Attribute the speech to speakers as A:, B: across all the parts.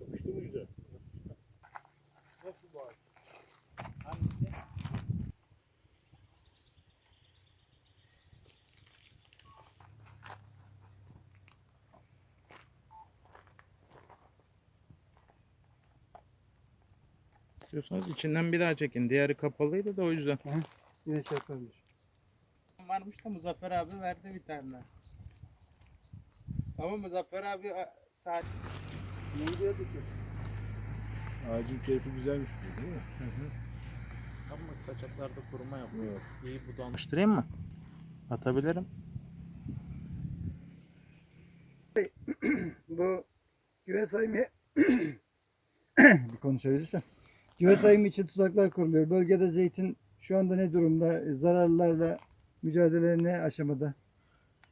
A: Yapıştı mı güzel? Nasıl bu ağaç?
B: Hangisi? İstiyorsanız içinden bir daha çekin. Diğeri kapalıydı da o yüzden.
C: Yine şey yapabilir.
B: Varmış da Muzaffer abi verdi bir tane daha. Ama Muzaffer abi a, saat
C: Ne diyordu ki?
A: Ağacın keyfi güzelmiş bu değil mi?
B: Ama saçaklarda kuruma yapıyor. İyi budanmıştırayım mı? Atabilirim.
C: Bu güve sayımı bir konuşabilirsem. Güve sayımı için tuzaklar kuruluyor. Bölgede zeytin şu anda ne durumda? E, Zararlarla mücadele ne aşamada?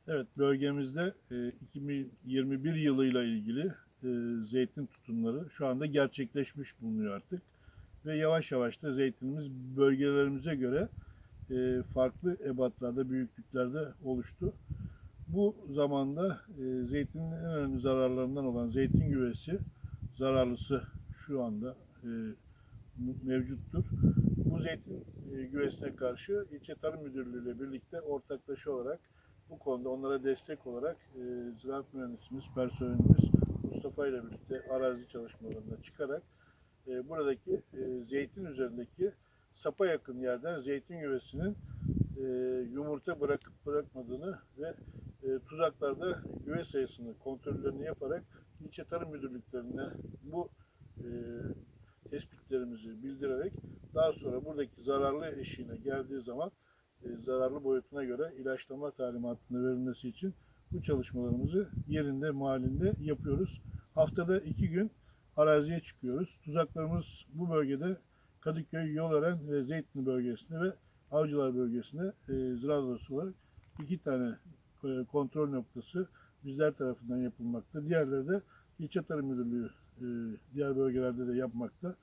A: Evet bölgemizde e, 2021 yılıyla ilgili e, zeytin tutumları şu anda gerçekleşmiş bulunuyor artık. Ve yavaş yavaş da zeytinimiz bölgelerimize göre e, farklı ebatlarda, büyüklüklerde oluştu. Bu zamanda e, zeytinin en önemli zararlarından olan zeytin güvesi zararlısı şu anda e, mevcuttur. Bu zeytin e, güvesine karşı ilçe tarım müdürlüğü ile birlikte ortaklaşa olarak bu konuda onlara destek olarak e, ziraat mühendisimiz, personelimiz Mustafa ile birlikte arazi çalışmalarına çıkarak e, buradaki zeytin üzerindeki sapa yakın yerden zeytin güvesinin yumurta bırakıp bırakmadığını ve tuzaklarda güve sayısını kontrollerini yaparak ilçe tarım müdürlüklerine bu tespitlerimizi bildirerek daha sonra buradaki zararlı eşiğine geldiği zaman e, zararlı boyutuna göre ilaçlama talimatının verilmesi için bu çalışmalarımızı yerinde, mahallinde yapıyoruz. Haftada iki gün araziye çıkıyoruz. Tuzaklarımız bu bölgede Kadıköy, Yolören ve Zeytinli bölgesinde ve Avcılar bölgesinde e, ziraat odası olarak iki tane e, kontrol noktası bizler tarafından yapılmakta. Diğerleri de ilçe tarım müdürlüğü diğer bölgelerde de yapmakta.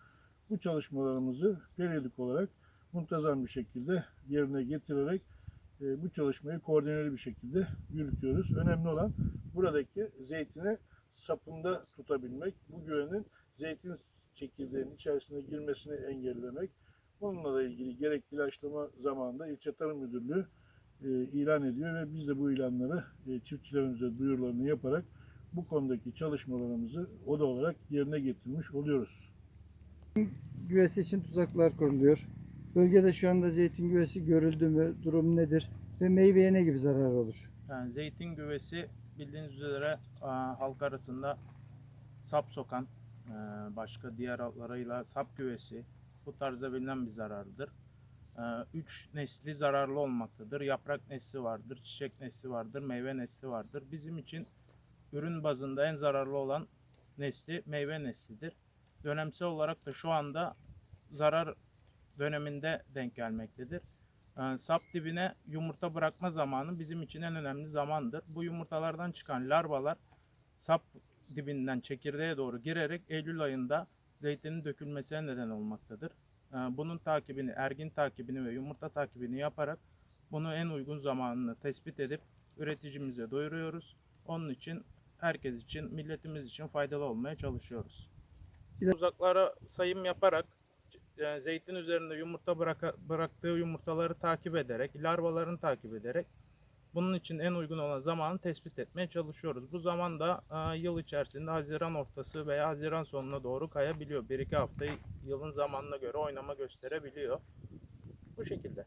A: Bu çalışmalarımızı periyodik olarak muntazam bir şekilde yerine getirerek e, bu çalışmayı koordineli bir şekilde yürütüyoruz. Önemli olan buradaki zeytini sapında tutabilmek, bu güvenin zeytin çekirdeğinin içerisine girmesini engellemek. Bununla da ilgili gerekli ilaçlama zamanında ilçe tarım müdürlüğü e, ilan ediyor ve biz de bu ilanları e, çiftçilerimize duyurularını yaparak bu konudaki çalışmalarımızı oda olarak yerine getirmiş oluyoruz.
C: Güvesi için tuzaklar kuruluyor. Bölgede şu anda zeytin güvesi görüldü mü? Durum nedir? Ve meyveye ne gibi zarar olur?
B: Yani zeytin güvesi bildiğiniz üzere e, halk arasında sap sokan, e, başka diğer adlarıyla sap güvesi bu tarzda bilinen bir zarardır. E, Üç nesli zararlı olmaktadır. Yaprak nesli vardır, çiçek nesli vardır, meyve nesli vardır. Bizim için ürün bazında en zararlı olan nesli meyve neslidir. Dönemsel olarak da şu anda zarar döneminde denk gelmektedir. Ee, sap dibine yumurta bırakma zamanı bizim için en önemli zamandır. Bu yumurtalardan çıkan larvalar sap dibinden çekirdeğe doğru girerek Eylül ayında zeytinin dökülmesine neden olmaktadır. Ee, Bunun takibini, ergin takibini ve yumurta takibini yaparak bunu en uygun zamanını tespit edip üreticimize duyuruyoruz. Onun için herkes için, milletimiz için faydalı olmaya çalışıyoruz. Uzaklara sayım yaparak e, zeytin üzerinde yumurta bıraka- bıraktığı yumurtaları takip ederek, larvalarını takip ederek bunun için en uygun olan zamanı tespit etmeye çalışıyoruz. Bu zaman da e, yıl içerisinde Haziran ortası veya Haziran sonuna doğru kayabiliyor. 1-2 hafta yılın zamanına göre oynama gösterebiliyor. Bu şekilde.